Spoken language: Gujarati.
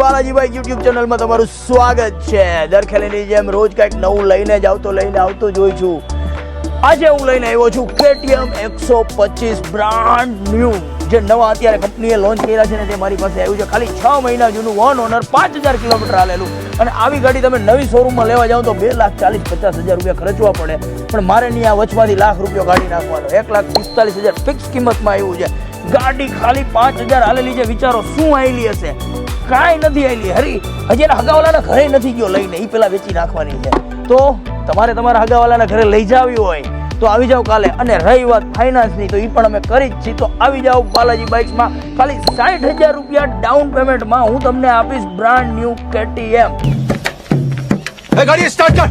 બાલાજીભાઈ યુટ્યુબ ચેનલમાં તમારું સ્વાગત છે. દર જેમ રોજ કંઈક નવું લઈને જ આવતો, લઈને આવતો જ હોઉં છું. આજે હું લઈને આવ્યો છું કેટીએમ એકસો પચીસ બ્રાન્ડ ન્યૂ જે નવા અત્યારે કંપનીએ લોન્ચ કર્યા છે ને તે મારી પાસે આવ્યું છે. ખાલી છ મહિના જૂનું વન ઓનર પાંચ હજાર કિલોમીટર હાલેલું. અને આવી ગાડી તમે નવી શોરૂમમાં લેવા જાઓ તો બે લાખ ચાલીસ પચાસ હજાર રૂપિયા ખર્ચવા પડે. પણ મારે નહીં આ વચમાંથી લાખ રૂપિયા કાઢી નાખવાનો. એક લાખ પિસ્તાલીસ હજાર ફિક્સ કિંમતમાં આવ્યું છે. ગાડી ખાલી પાંચ હજાર હાલેલી છે. વિચારો શું આવેલી હશે? કાંઈ નથી આવેલી હરી, હજી એના હગાવાલાના ઘરે નથી ગયો લઈને. એ પેલા વેચી નાખવાની છે. તો તમારે તમારા હગાવાલાના ઘરે લઈ જાવી હોય તો આવી જાઓ કાલે. અને રહી વાત ફાઇનાન્સની તો એ પણ અમે કરી જ છીએ. તો આવી જાઓ બાલાજી બાઇક્સમાં ખાલી સાઠ હજાર રૂપિયા ડાઉન પેમેન્ટમાં હું તમને આપીશ બ્રાન્ડ ન્યૂ કેટીએમ ગાડી સ્ટાર્ટ કર.